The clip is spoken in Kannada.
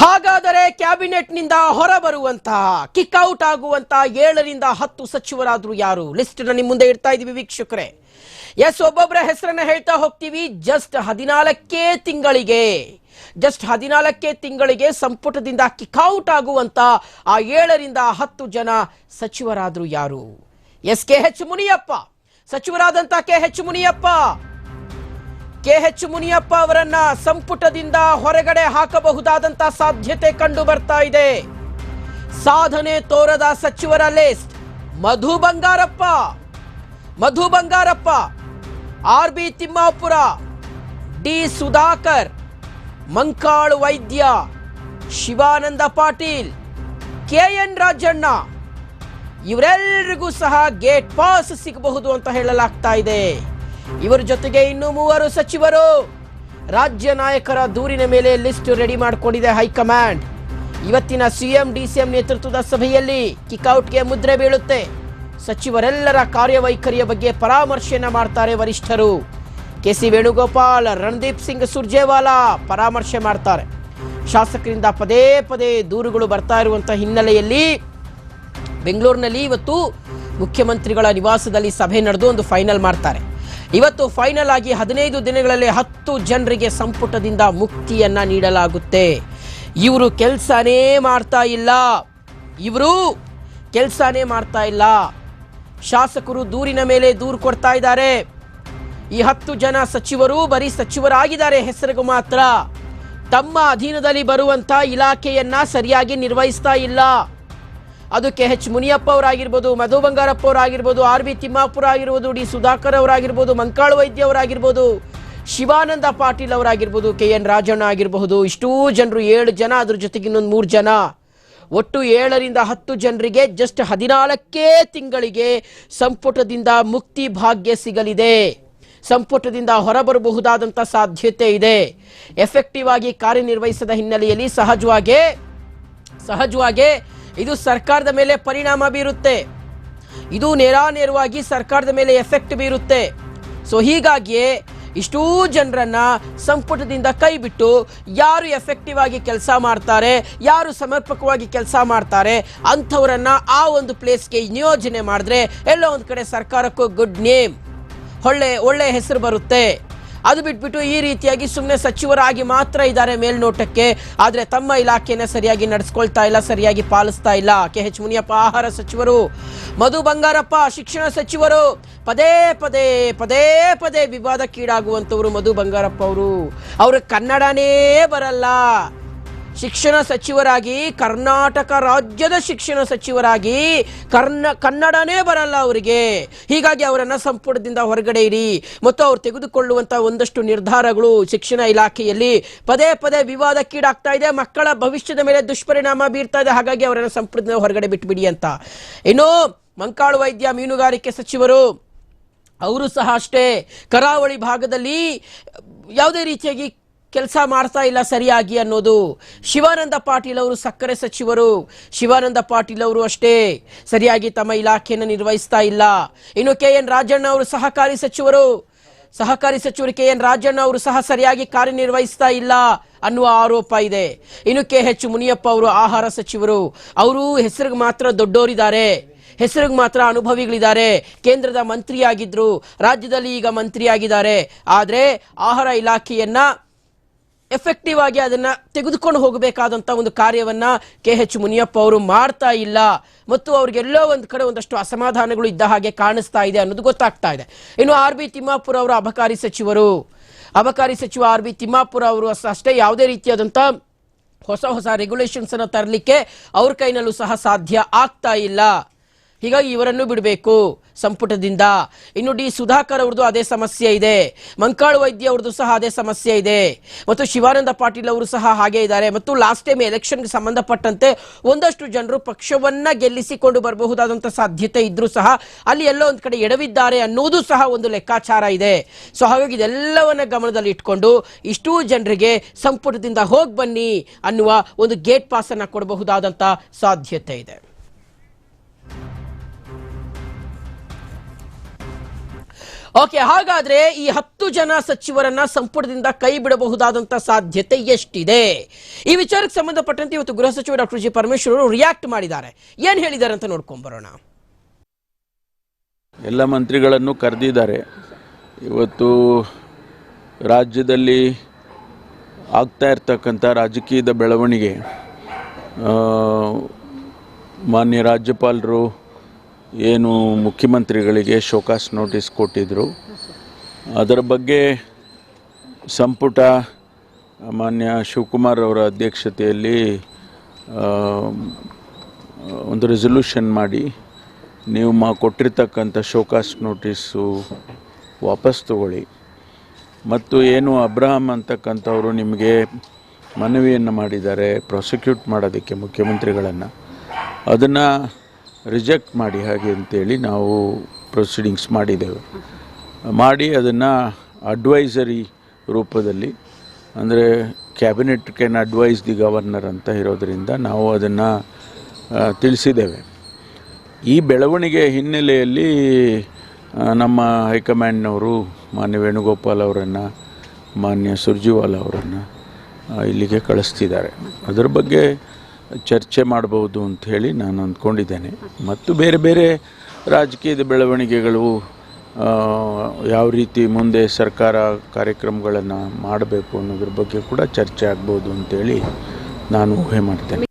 ಹಾಗಾದರೆ ಕ್ಯಾಬಿನೆಟ್ನಿಂದ ಹೊರಬರುವಂತಹ ಕಿಕ್ಔಟ್ ಆಗುವಂತಹ ಏಳರಿಂದ ಹತ್ತು ಸಚಿವರಾದರೂ ಯಾರು? ಲಿಸ್ಟ್ ನಿಮ್ಮ ಮುಂದೆ ಇಡ್ತಾ ಇದೀವಿ ವೀಕ್ಷಕರೇ. ಎಸ್ ಒಬ್ಬೊಬ್ಬರ ಹೆಸರನ್ನ ಹೇಳ್ತಾ ಹೋಗ್ತೀವಿ. ಜಸ್ಟ್ ಹದಿನಾಲ್ಕೇ ತಿಂಗಳಿಗೆ, ಜಸ್ಟ್ ಹದಿನಾಲ್ಕೇ ತಿಂಗಳಿಗೆ ಸಂಪುಟದಿಂದ ಕಿಕ್ಔಟ್ ಆಗುವಂತ ಆ ಏಳರಿಂದ ಹತ್ತು ಜನ ಸಚಿವರಾದರೂ ಯಾರು? Yes, K H Muniyappa. ಸಚಿವರಾದಂತ K H Muniyappa. K H Muniyappa ಅವರನ್ನ ಸಂಪುಟದಿಂದ ಹೊರಗಡೆ ಹಾಕಬಹುದಾದಂತ ಸಾಧ್ಯತೆ ಕಂಡು ಬರ್ತಾ ಇದೆ. ಸಾಧನೆ ತೋರದ ಸಚಿವರ list. Madhu Bangarappa. Madhu Bangarappa. R B Timmapur. D Sudhakar. Mankal Vaidya. Shivanand Patil. K N Rajanna. ಇವರೆಲ್ಲರಿಗೂ ಸಹ ಗೇಟ್ ಪಾಸ್ ಸಿಗಬಹುದು ಅಂತ ಹೇಳಲಾಗ್ತಾ ಇದೆ. ಇವರ ಜೊತೆಗೆ ಇನ್ನು ಮೂವರು ಸಚಿವರು. ರಾಜ್ಯ ನಾಯಕರ ದೂರಿನ ಮೇಲೆ ಲಿಸ್ಟ್ ರೆಡಿ ಮಾಡಿಕೊಂಡಿದೆ ಹೈಕಮಾಂಡ್. ಇವತ್ತಿನ ಸಿಎಂ, ಡಿಸಿಎಂ ನೇತೃತ್ವದ ಸಭೆಯಲ್ಲಿ ಕಿಕ್ಔಟ್ಗೆ ಮುದ್ರೆ ಬೀಳುತ್ತೆ. ಸಚಿವರೆಲ್ಲರ ಕಾರ್ಯವೈಖರಿಯ ಬಗ್ಗೆ ಪರಾಮರ್ಶೆಯನ್ನ ಮಾಡ್ತಾರೆ ವರಿಷ್ಠರು. ಕೆ ಸಿ ವೇಣುಗೋಪಾಲ್, ರಣದೀಪ್ ಸಿಂಗ್ ಸುರ್ಜೇವಾಲಾ ಪರಾಮರ್ಶೆ ಮಾಡ್ತಾರೆ. ಶಾಸಕರಿಂದ ಪದೇ ಪದೇ ದೂರುಗಳು ಬರ್ತಾ ಇರುವಂತಹ ಹಿನ್ನೆಲೆಯಲ್ಲಿ ಬೆಂಗಳೂರಿನಲ್ಲಿ ಇವತ್ತು ಮುಖ್ಯಮಂತ್ರಿಗಳ ನಿವಾಸದಲ್ಲಿ ಸಭೆ ನಡೆದು ಒಂದು ಫೈನಲ್ ಮಾಡ್ತಾರೆ. ಇವತ್ತು ಫೈನಲ್ ಆಗಿ ಹದಿನೈದು ದಿನಗಳಲ್ಲಿ ಹತ್ತು ಜನರಿಗೆ ಸಂಪುಟದಿಂದ ಮುಕ್ತಿಯನ್ನ ನೀಡಲಾಗುತ್ತೆ. ಇವರು ಕೆಲಸನೇ ಮಾಡ್ತಾ ಇಲ್ಲ. ಇವರು ಕೆಲಸನೇ ಮಾಡ್ತಾ ಇಲ್ಲ. ಶಾಸಕರು ದೂರಿನ ಮೇಲೆ ದೂರು ಕೊಡ್ತಾ ಇದ್ದಾರೆ. ಈ ಹತ್ತು ಜನ ಸಚಿವರು ಬರೀ ಸಚಿವರಾಗಿದ್ದಾರೆ ಹೆಸರಿಗೂ ಮಾತ್ರ. ತಮ್ಮ ಅಧೀನದಲ್ಲಿ ಬರುವಂತ ಇಲಾಖೆಯನ್ನ ಸರಿಯಾಗಿ ನಿರ್ವಹಿಸ್ತಾ ಇಲ್ಲ. ಅದು ಕೆ ಎಚ್ ಮುನಿಯಪ್ಪ ಅವರಾಗಿರ್ಬೋದು, ಮಧು ಬಂಗಾರಪ್ಪ ಅವರಾಗಿರ್ಬೋದು, ಆರ್ ಬಿ ತಿಮ್ಮಾಪುರ ಆಗಿರ್ಬೋದು, ಡಿ ಸುಧಾಕರ್ ಅವರಾಗಿರ್ಬೋದು, ಮಂಕಾಳು ವೈದ್ಯ ಅವರಾಗಿರ್ಬೋದು, ಶಿವಾನಂದ ಪಾಟೀಲ್ ಅವರಾಗಿರ್ಬೋದು, ಕೆ ಎನ್ ರಾಜಣ್ಣ ಆಗಿರಬಹುದು. ಇಷ್ಟೂ ಜನರು ಏಳು ಜನ, ಅದ್ರ ಜೊತೆಗೆ ಇನ್ನೊಂದು ಮೂರು ಜನ. ಒಟ್ಟು ಏಳರಿಂದ ಹತ್ತು ಜನರಿಗೆ ಜಸ್ಟ್ ಹದಿನಾಲ್ಕೇ ತಿಂಗಳಿಗೆ ಸಂಪುಟದಿಂದ ಮುಕ್ತಿ ಭಾಗ್ಯ ಸಿಗಲಿದೆ. ಸಂಪುಟದಿಂದ ಹೊರಬರಬಹುದಾದಂಥ ಸಾಧ್ಯತೆ ಇದೆ. ಎಫೆಕ್ಟಿವ್ ಆಗಿ ಕಾರ್ಯನಿರ್ವಹಿಸದ ಹಿನ್ನೆಲೆಯಲ್ಲಿ ಸಹಜವಾಗಿ ಸಹಜವಾಗಿ ಇದು ಸರ್ಕಾರದ ಮೇಲೆ ಪರಿಣಾಮ ಬೀರುತ್ತೆ. ಇದು ನೇರಾನೇರವಾಗಿ ಸರ್ಕಾರದ ಮೇಲೆ ಎಫೆಕ್ಟ್ ಬೀರುತ್ತೆ. ಸೊ ಹೀಗಾಗಿಯೇ ಇಷ್ಟೂ ಜನರನ್ನ ಸಂಪುಟದಿಂದ ಕೈ ಬಿಟ್ಟು ಯಾರು ಎಫೆಕ್ಟಿವ್ ಆಗಿ ಕೆಲಸ ಮಾಡ್ತಾರೆ, ಯಾರು ಸಮರ್ಪಕವಾಗಿ ಕೆಲಸ ಮಾಡ್ತಾರೆ, ಅಂಥವರನ್ನ ಆ ಒಂದು ಪ್ಲೇಸ್ಗೆ ನಿಯೋಜನೆ ಮಾಡಿದ್ರೆ ಎಲ್ಲೋ ಒಂದು ಕಡೆ ಸರ್ಕಾರಕ್ಕೂ ಗುಡ್ ನೇಮ್, ಒಳ್ಳೆ ಒಳ್ಳೆ ಹೆಸರು ಬರುತ್ತೆ. ಅದು ಬಿಟ್ಬಿಟ್ಟು ಈ ರೀತಿಯಾಗಿ ಸುಮ್ಮನೆ ಸಚಿವರಾಗಿ ಮಾತ್ರ ಇದ್ದಾರೆ ಮೇಲ್ನೋಟಕ್ಕೆ. ಆದರೆ ತಮ್ಮ ಇಲಾಖೆನ ಸರಿಯಾಗಿ ನಡೆಸ್ಕೊಳ್ತಾ ಇಲ್ಲ, ಸರಿಯಾಗಿ ಪಾಲಿಸ್ತಾ ಇಲ್ಲ. ಕೆ ಎಚ್ ಮುನಿಯಪ್ಪ, ಆಹಾರ ಸಚಿವರು. ಮಧು ಬಂಗಾರಪ್ಪ, ಶಿಕ್ಷಣ ಸಚಿವರು. ಪದೇ ಪದೇ ಪದೇ ಪದೇ ವಿವಾದಕ್ಕೀಡಾಗುವಂಥವರು ಮಧು ಬಂಗಾರಪ್ಪ ಅವರು. ಅವ್ರಿಗೆ ಕನ್ನಡನೇ ಬರಲ್ಲ. ಶಿಕ್ಷಣ ಸಚಿವರಾಗಿ, ಕರ್ನಾಟಕ ರಾಜ್ಯದ ಶಿಕ್ಷಣ ಸಚಿವರಾಗಿ, ಕರ್ನ, ಕನ್ನಡನೇ ಬರಲ್ಲ ಅವರಿಗೆ. ಹೀಗಾಗಿ ಅವರನ್ನು ಸಂಪುಟದಿಂದ ಹೊರಗಡೆ ಇರಿ. ಮತ್ತು ಅವರು ತೆಗೆದುಕೊಳ್ಳುವಂಥ ಒಂದಷ್ಟು ನಿರ್ಧಾರಗಳು ಶಿಕ್ಷಣ ಇಲಾಖೆಯಲ್ಲಿ ಪದೇ ಪದೇ ವಿವಾದಕ್ಕೀಡಾಗ್ತಾ ಇದೆ. ಮಕ್ಕಳ ಭವಿಷ್ಯದ ಮೇಲೆ ದುಷ್ಪರಿಣಾಮ ಬೀರ್ತಾ ಇದೆ. ಹಾಗಾಗಿ ಅವರನ್ನು ಸಂಪುಟದಿಂದ ಹೊರಗಡೆ ಬಿಟ್ಬಿಡಿ ಅಂತ. ಇನ್ನು ಮಂಕಾಳು ವೈದ್ಯ ಮೀನುಗಾರಿಕೆ ಸಚಿವರು, ಅವರು ಸಹ ಅಷ್ಟೇ. ಕರಾವಳಿ ಭಾಗದಲ್ಲಿ ಯಾವುದೇ ರೀತಿಯಾಗಿ ಕೆಲಸ ಮಾಡ್ತಾ ಇಲ್ಲ ಸರಿಯಾಗಿ ಅನ್ನೋದು. ಶಿವಾನಂದ ಪಾಟೀಲ್ ಅವರು ಸಕ್ಕರೆ ಸಚಿವರು. ಶಿವಾನಂದ ಪಾಟೀಲ್ ಅವರು ಅಷ್ಟೇ. ಸರಿಯಾಗಿ ತಮ್ಮ ಇಲಾಖೆಯನ್ನು ನಿರ್ವಹಿಸ್ತಾ ಇಲ್ಲ. ಇನ್ನು ಕೆ ಎನ್ ರಾಜಣ್ಣ ಅವರು ಸಹಕಾರಿ ಸಚಿವರು. ಸಹಕಾರಿ ಸಚಿವರು ಕೆ ಎನ್ ರಾಜಣ್ಣ ಅವರು ಸಹ ಸರಿಯಾಗಿ ಕಾರ್ಯನಿರ್ವಹಿಸ್ತಾ ಇಲ್ಲ ಅನ್ನುವ ಆರೋಪ ಇದೆ. ಇನ್ನು ಕೆ ಎಚ್ ಮುನಿಯಪ್ಪ ಅವರು ಆಹಾರ ಸಚಿವರು. ಅವರು ಹೆಸರಿಗೆ ಮಾತ್ರ ದೊಡ್ಡೋರಿದ್ದಾರೆ ಹೆಸರಿಗೆ ಮಾತ್ರ ಅನುಭವಿಗಳಿದ್ದಾರೆ. ಕೇಂದ್ರದ ಮಂತ್ರಿಯಾಗಿದ್ರು. ರಾಜ್ಯದಲ್ಲಿ ಈಗ ಮಂತ್ರಿಯಾಗಿದ್ದಾರೆ. ಆದರೆ ಆಹಾರ ಇಲಾಖೆಯನ್ನ ಎಫೆಕ್ಟಿವ್ ಆಗಿ ಅದನ್ನ ತೆಗೆದುಕೊಂಡು ಹೋಗಬೇಕಾದಂತ ಒಂದು ಕಾರ್ಯವನ್ನ ಕೆ ಎಚ್ ಮುನಿಯಪ್ಪ ಅವರು ಮಾಡ್ತಾ ಇಲ್ಲ. ಮತ್ತು ಅವ್ರಿಗೆಲ್ಲೋ ಒಂದು ಕಡೆ ಒಂದಷ್ಟು ಅಸಮಾಧಾನಗಳು ಇದ್ದ ಹಾಗೆ ಕಾಣಿಸ್ತಾ ಇದೆ ಅನ್ನೋದು ಗೊತ್ತಾಗ್ತಾ ಇದೆ. ಇನ್ನು ಆರ್ ಬಿ ತಿಮ್ಮಾಪುರ ಅವರು ಅಬಕಾರಿ ಸಚಿವರು. ಅಬಕಾರಿ ಸಚಿವ ಆರ್ ಬಿ ತಿಮ್ಮಾಪುರ ಅವರು ಅಷ್ಟ- ಯಾವುದೇ ರೀತಿಯಾದಂತ ಹೊಸ ಹೊಸ ರೆಗ್ಯುಲೇಷನ್ಸ್ ಅನ್ನು ತರಲಿಕ್ಕೆ ಅವ್ರ ಕೈನಲ್ಲೂ ಸಹ ಸಾಧ್ಯ ಆಗ್ತಾ ಇಲ್ಲ. ಹೀಗಾಗಿ ಇವರನ್ನು ಬಿಡಬೇಕು ಸಂಪುಟದಿಂದ. ಇನ್ನು ಡಿ ಸುಧಾಕರ್ ಅವ್ರದ್ದು ಅದೇ ಸಮಸ್ಯೆ ಇದೆ. ಮಂಕಾಳು ವೈದ್ಯ ಅವ್ರದ್ದು ಸಹ ಅದೇ ಸಮಸ್ಯೆ ಇದೆ. ಮತ್ತು ಶಿವಾನಂದ ಪಾಟೀಲ್ ಅವರು ಸಹ ಹಾಗೆ ಇದ್ದಾರೆ. ಮತ್ತು ಲಾಸ್ಟ್ ಟೈಮ್ ಎಲೆಕ್ಷನ್ಗೆ ಸಂಬಂಧಪಟ್ಟಂತೆ ಒಂದಷ್ಟು ಜನರು ಪಕ್ಷವನ್ನ ಗೆಲ್ಲಿಸಿಕೊಂಡು ಬರಬಹುದಾದಂಥ ಸಾಧ್ಯತೆ ಇದ್ರೂ ಸಹ ಅಲ್ಲಿ ಎಲ್ಲೋ ಒಂದು ಕಡೆ ಎಡವಿದ್ದಾರೆ ಅನ್ನೋದು ಸಹ ಒಂದು ಲೆಕ್ಕಾಚಾರ ಇದೆ. ಸೊ ಹಾಗಾಗಿ ಇದೆಲ್ಲವನ್ನ ಗಮನದಲ್ಲಿ ಇಟ್ಕೊಂಡು ಇಷ್ಟು ಜನರಿಗೆ ಸಂಪುಟದಿಂದ ಹೋಗಿ ಬನ್ನಿ ಅನ್ನುವ ಒಂದು ಗೇಟ್ ಪಾಸ್ ಅನ್ನ ಕೊಡಬಹುದಾದಂಥ ಸಾಧ್ಯತೆ ಇದೆ. ಓಕೆ, ಹಾಗಾದ್ರೆ ಈ ಹತ್ತು ಜನ ಸಚಿವರನ್ನ ಸಂಪುಟದಿಂದ ಕೈ ಬಿಡಬಹುದಾದಂತ ಸಾಧ್ಯತೆ ಎಷ್ಟಿದೆ? ಈ ವಿಚಾರಕ್ಕೆ ಸಂಬಂಧಪಟ್ಟಂತೆ ಇವತ್ತು ಗೃಹ ಸಚಿವ ಡಾಕ್ಟರ್ ಜಿ ಪರಮೇಶ್ವರ್ ಅವರು ರಿಯಾಕ್ಟ್ ಮಾಡಿದ್ದಾರೆ. ಏನ್ ಹೇಳಿದ್ದಾರೆ ಅಂತ ನೋಡ್ಕೊಂಡ್ ಬರೋಣ. ಎಲ್ಲ ಮಂತ್ರಿಗಳನ್ನು ಕರೆದಿದ್ದಾರೆ. ಇವತ್ತು ರಾಜ್ಯದಲ್ಲಿ ಆಗ್ತಾ ಇರ್ತಕ್ಕಂಥ ರಾಜಕೀಯದ ಬೆಳವಣಿಗೆ ಮಾನ್ಯ ರಾಜ್ಯಪಾಲರು ಏನು ಮುಖ್ಯಮಂತ್ರಿಗಳಿಗೆ ಶೋಕಾಸ್ ನೋಟಿಸ್ ಕೊಟ್ಟಿದ್ದರು ಅದರ ಬಗ್ಗೆ ಸಂಪುಟ ಮಾನ್ಯ ಶಿವಕುಮಾರ್ ಅವರ ಅಧ್ಯಕ್ಷತೆಯಲ್ಲಿ ಒಂದು ರೆಸೊಲ್ಯೂಷನ್ ಮಾಡಿ ನೀವು ಮಾ ಕೊಟ್ಟಿರ್ತಕ್ಕಂಥ ಶೋಕಾಸ್ ನೋಟಿಸು ವಾಪಸ್ ತಗೊಳ್ಳಿ. ಮತ್ತು ಏನು ಅಬ್ರಹಾಂ ಅಂತಕ್ಕಂಥವರು ನಿಮಗೆ ಮನವಿಯನ್ನು ಮಾಡಿದ್ದಾರೆ ಪ್ರಾಸಿಕ್ಯೂಟ್ ಮಾಡೋದಕ್ಕೆ ಮುಖ್ಯಮಂತ್ರಿಗಳನ್ನು. ಅದನ್ನು ರಿಜೆಕ್ಟ್ ಮಾಡಿ ಹಾಗೆ ಅಂತೇಳಿ ನಾವು ಪ್ರೊಸೀಡಿಂಗ್ಸ್ ಮಾಡಿದ್ದೇವೆ ಮಾಡಿ ಅದನ್ನು ಅಡ್ವೈಸರಿ ರೂಪದಲ್ಲಿ, ಅಂದರೆ cabinet can advise the governor ಅಂತ ಇರೋದರಿಂದ ನಾವು ಅದನ್ನು ತಿಳಿಸಿದ್ದೇವೆ. ಈ ಬೆಳವಣಿಗೆ ಹಿನ್ನೆಲೆಯಲ್ಲಿ ನಮ್ಮ ಹೈಕಮಾಂಡ್ನವರು ಮಾನ್ಯ ವೇಣುಗೋಪಾಲ್ ಅವರನ್ನು, ಮಾನ್ಯ ಸುರ್ಜಿವಾಲ ಅವರನ್ನು ಇಲ್ಲಿಗೆ ಕಳಿಸ್ತಿದ್ದಾರೆ. ಅದರ ಬಗ್ಗೆ ಚರ್ಚೆ ಮಾಡಬಹುದು ಅಂತ ಹೇಳಿ ನಾನು ಅಂದ್ಕೊಂಡಿದ್ದೇನೆ. ಮತ್ತು ಬೇರೆ ಬೇರೆ ರಾಜಕೀಯದ ಬೆಳವಣಿಗೆಗಳು ಯಾವ ರೀತಿ ಮುಂದೆ ಸರ್ಕಾರ ಕಾರ್ಯಕ್ರಮಗಳನ್ನು ಮಾಡಬೇಕು ಅನ್ನೋದ್ರ ಬಗ್ಗೆ ಕೂಡ ಚರ್ಚೆ ಆಗ್ಬೋದು ಅಂತೇಳಿ ನಾನು ಊಹೆ ಮಾಡ್ತೇನೆ.